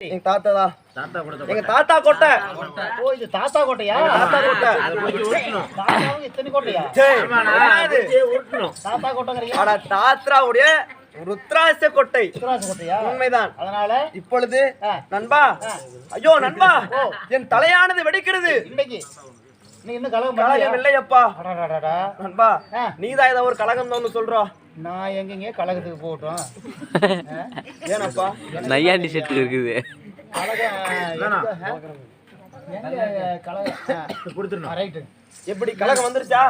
எங்க தாத்தா தாத்தா கொடுத்த எங்க தாத்தா கொட்டை. ஓ இது தாத்தா கோட்டையா? தாத்தா கொட்டை. தாத்தாவும் இத்தனை கோட்டையா? சரி, தாத்தா கோட்டைங்கிறீங்க? அட தாத்ராவுடைய ருத்ராட்ச கொட்டை உண்மைதான். அதனால? இப்பொழுது. நண்பா ஐயோ நண்பா என் தலையானது வெடிக்கிறது. இன்னைக்கு. கலகம்? இல்லையப்பா. நண்பா. நீதான் ஏதோ ஒரு கழகம் தான் சொல்றோம் நான் எங்கெங்க கழகத்துக்கு போகட்டும். ஆ? ஏனப்பா? நையாண்டி செட்டு இருக்குது. எப்படி கழகம் வந்துருச்சா?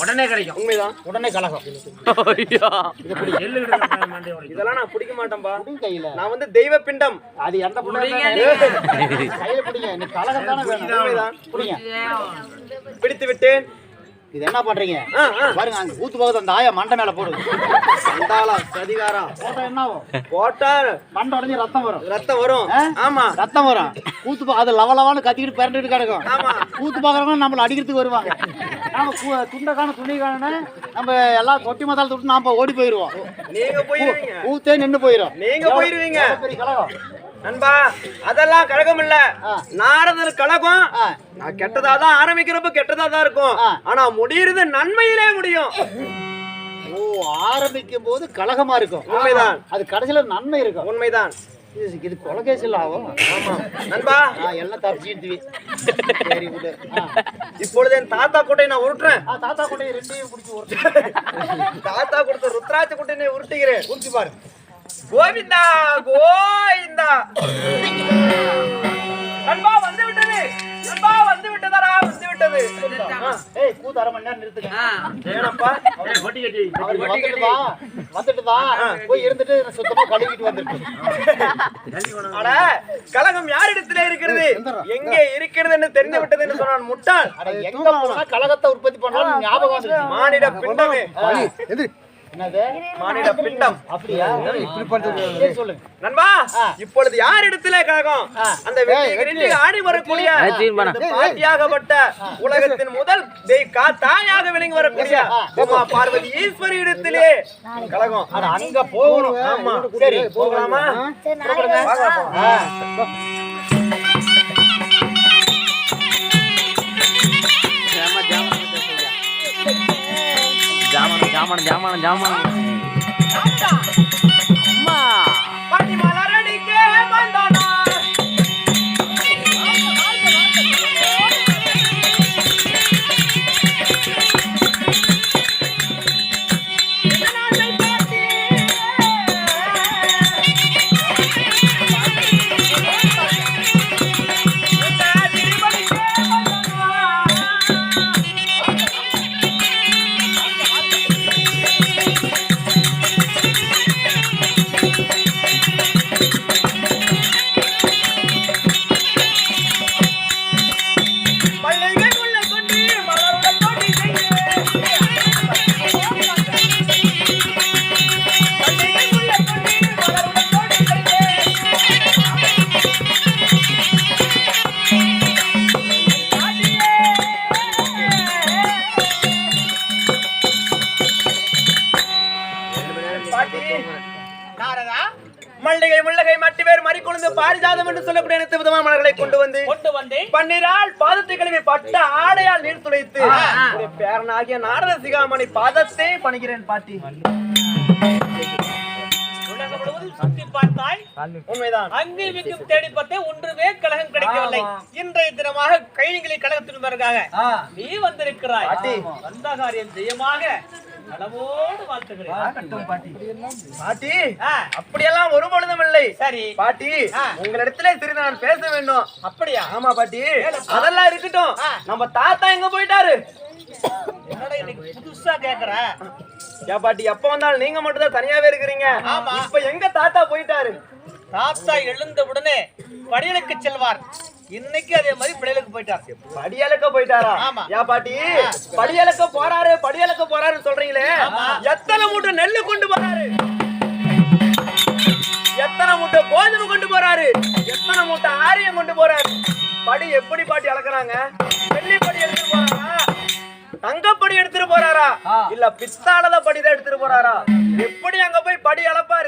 உடனே கிடைக்கும். உண்மைதான். உடனே உடைக்கும். இதெல்லாம் நான் பிடிக்க மாட்டேன்பா. புடி கையில. நான் வந்து தெய்வ பிண்டம் அது எந்த கையில பிடிங்க. நீ கழகம் தானே பிடிங்க பிடித்து விட்டேன். இது என்ன பண்றீங்க. பாருங்க அங்க ஊத்து போகுது அந்த ஆயா மண்டை மேல போடுது. சண்டாளா சதிகாரா போட்டா என்ன ஆகும்? போட்டா மண்டை உடஞ்சி ரத்தம் வரும். ரத்தம் வரும்? ஆமா. ரத்தம் வரும். கூத்து அது லவ லவான்னு கத்திக்கிட்டு பிறண்டுட்டு கிடக்கும். ஆமா. கூத்து பாக்குறவங்க நம்மள அடிக்கிறதுக்கு வருவாங்க. நாம கு- துண்டை காண துணி காண நம்ம எல்லாம் கொட்டி மசாலா தொட்டு நாம ஓடி போயிருவோம். நீங்க போயிருவீங்க. ஊத்தே நின்னு போயிரும். நீங்க போயிருவீங்க. எவ்வளவு பெரிய கலகம்? நண்பா அதெல்லாம் கழகம் இல்ல. நாரதர் கழகம். நான் கெட்டதா தான் ஆரம்பிக்கிறப்ப கெட்டதா தான் இருக்கும். ஆனா முடியறது நன்மையிலே முடியும். ஓ ஆரம்பிக்கும் போது கலகமா இருக்கும். உண்மைதான். அது கடைசியில நன்மை இருக்கும். உண்மைதான். இது- இது கொலகேசில் ஆகும். ஆமா. நண்பா. எல்லாம் தப்பிச்சுடுவி சரி விடு. இப்பொழுது என் தாத்தா கோட்டை நான் உருட்டுறேன். தாத்தா கொட்டையை ரெண்டையும் பிடிச்சி ஒரு தாத்தா கொடுத்த ருத்ராட்ச கோட்டையை உருட்டுகிறேன். குடிச்சு பாரு. கோவிந்தா கோவிந்தா. நண்பா வந்து விட்டது. நண்பா வந்து விட்டதடா வந்து விட்டது. ஏய் கூத்து அரை மணி நேரம் நிறுத்துங்க. ஏனப்பா? ஏய், பொட்டி கட்டி அவருக்கு வந்துட்டு வா வந்துட்டு வா. போய் இருந்துட்டு சுத்தமா கழுவிட்டு வந்துட்டு. அட கலகம் யாரிடத்திலே இருக்கிறது? எங்கே இருக்கிறதுன்னு தெரிந்து விட்டதுன்னு சொன்னான் முட்டாள். அட எங்க போனா கலகத்தை உற்பத்தி பண்ணாலும் ஞாபகம் வந்துருச்சு மானிட பிண்டமே. என்னது நண்பா. இப்பொழுது யார் இடத்துல கழகம். அந்த ஆடி வரக்கூடிய பாட்டியாகப்பட்ட உலகத்தின் முதல் தெய் கா தாயாக விளங்கி வரக்கூடிய. உமா பார்வதி ஈஸ்வரி இடத்திலே கழகம். அட அங்க போகணும். ஆமா. சரி போகலாமா? ஜாமன் ஜாமன் ஜாமன் மல்லிகை முள்ளகை மட்டு பேர் மறிக்கொழுந்து பாரிஜாதம் என்று சொல்லக்கூடிய அனைத்து விதமான மலர்களை கொண்டு வந்து கொண்டு வந்தேன் பன்னிரால் பாதத்தை கழுவி பட்ட ஆடையால் நீர் துளைத்து பேரனாகிய நாரத சிகாமணி பாதத்தை பணிகிறேன் பாட்டி. சுத்தி பார்த்தாய் உண்மைதான். தேடி பார்த்தேன் ஒன்றுமே கழகம் கிடைக்கவில்லை. இன்றைய தினமாக கைலிகளை கழகத்தின் ஆ, நீ வந்திருக்கிறாய். வந்த காரியம் ஜெயமாக நலமோடு வாழ்த்துகிறேன் பாட்டி. அப்படியெல்லாம் ஒரு பொழுதும் இல்லை. சரி. பாட்டி. உங்களிடத்துல சிறிது நான் பேச வேண்டும். அப்படியா? ஆமா பாட்டி. அதெல்லாம் இருக்கட்டும். நம்ம தாத்தா எங்க போயிட்டாரு? என்னடா இன்னைக்கு புதுசா கேக்குற? ஏன் பாட்டி எப்ப வந்தாலும் நீங்க மட்டும் தான் தனியாவே இருக்கிறீங்க. ஆமா. இப்ப எங்க தாத்தா போயிட்டாரு? தாத்தா எழுந்த உடனே படியலுக்கு செல்வார். இன்னைக்கு அதே மாதிரி படியலுக்கு போயிட்டார் படியலக்க போயிட்டாரா? ஆமா. ஏன் பாட்டி? படியலக்க போறாரு படியலக்க போறாருன்னு சொல்றீங்களே? எத்தனை மூட்டை நெல்லு கொண்டு போறாரு? எத்தனை மூட்டை கோதுமை கொண்டு போறாரு? எத்தனை மூட்டை ஆரியம் கொண்டு போறாரு? படி எப்படி பாட்டி அளக்குறாங்க? வெள்ளி படி எடுத்து போறாரா? தங்கப்படி எடுத்துட்டு போறாரா? இல்ல பித்தாளத படிதான் எடுத்துட்டு போறாரா? எப்படி அங்க போய் படி அளப்ப